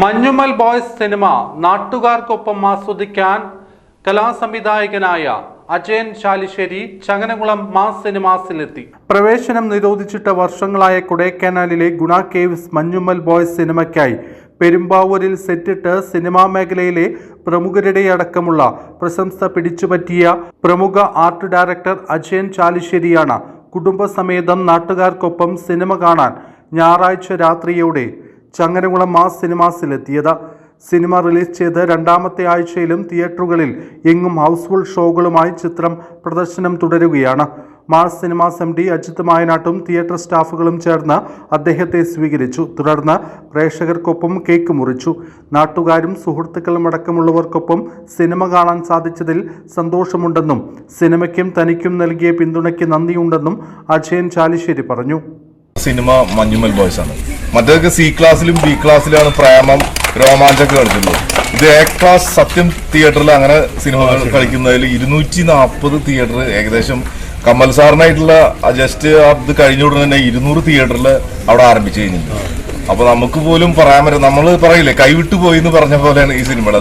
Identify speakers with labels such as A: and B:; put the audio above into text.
A: Manjummel boys cinema നാട്ടുകാർക്കൊപ്പം ആസ്വദിക്കാൻ കലാസംവിധായകനായ അജയൻ ശാലിശ്ശേരി ചങ്ങനകുളം മാസ് സിനിമാസിലെത്തി. പ്രവേശനം നിരോധിച്ചിട്ട വർഷങ്ങളായ കൊടൈക്കനാലിലെ ഗുണ കേവ്സ് മഞ്ഞുമൽ ബോയ്സ് സിനിമയ്ക്കായി പെരുമ്പാവൂരിൽ സെറ്റിട്ട് സിനിമാ മേഖലയിലെ പ്രമുഖരുടെ അടക്കമുള്ള പ്രശംസ പിടിച്ചുപറ്റിയ പ്രമുഖ ആർട്ട് ഡയറക്ടർ അജയൻ ചാലിശ്ശേരിയാണ് കുടുംബസമേതം നാട്ടുകാർക്കൊപ്പം സിനിമ കാണാൻ ഞായറാഴ്ച രാത്രിയോടെ ചങ്ങരകുളം മാസ് സിനിമാസിലെത്തിയത്. സിനിമ റിലീസ് ചെയ്ത് രണ്ടാമത്തെ ആഴ്ചയിലും തിയേറ്ററുകളിൽ എങ്ങും ഹൗസ്ഫുൾ ഷോകളുമായി ചിത്രം പ്രദർശനം തുടരുകയാണ്. Mass Cinemas M D Ajith മായനാട്ടും theatre സ്റ്റാഫുകളും ചേർന്ന് അദ്ദേഹത്തെ സ്വീകരിച്ചു. തുടർന്ന് പ്രേക്ഷകർക്കൊപ്പം കേക്ക് മുറിച്ചു. നാട്ടുകാരും സുഹൃത്തുക്കളും അടക്കമുള്ളവർക്കൊപ്പം സിനിമ കാണാൻ സാധിച്ചതിൽ സന്തോഷമുണ്ടെന്നും സിനിമയ്ക്കും തനിക്കും നൽകിയ പിന്തുണയ്ക്ക് നന്ദിയുണ്ടെന്നും അജയൻ ചാലിശ്ശേരി പറഞ്ഞു.
B: സിനിമ മഞ്ഞുമൽ ബോയ്സ് ആണ്. മറ്റേതൊക്കെ സി ക്ലാസ്സിലും ബി ക്ലാസ്സിലാണ് പ്രേമം രോമാഞ്ചൊക്കെ കളിക്കുന്നത് ഇത് എ ക്ലാസ് സത്യം തിയേറ്ററിൽ അങ്ങനെ സിനിമകൾ കളിക്കുന്നതിൽ ഇരുന്നൂറ്റി നാൽപ്പത് തിയേറ്റർ ഏകദേശം കമൽ സാറിനായിട്ടുള്ള ജസ്റ്റ് അത് കഴിഞ്ഞ ഉടനെ തന്നെ ഇരുന്നൂറ് തിയേറ്ററിൽ അവിടെ ആരംഭിച്ചു കഴിഞ്ഞിട്ടുണ്ട്. അപ്പൊ നമുക്ക് പോലും പറയാൻ പറ്റും നമ്മൾ പറയില്ലേ കൈവിട്ടു പോയി എന്ന് പറഞ്ഞ പോലെയാണ് ഈ സിനിമയുടെ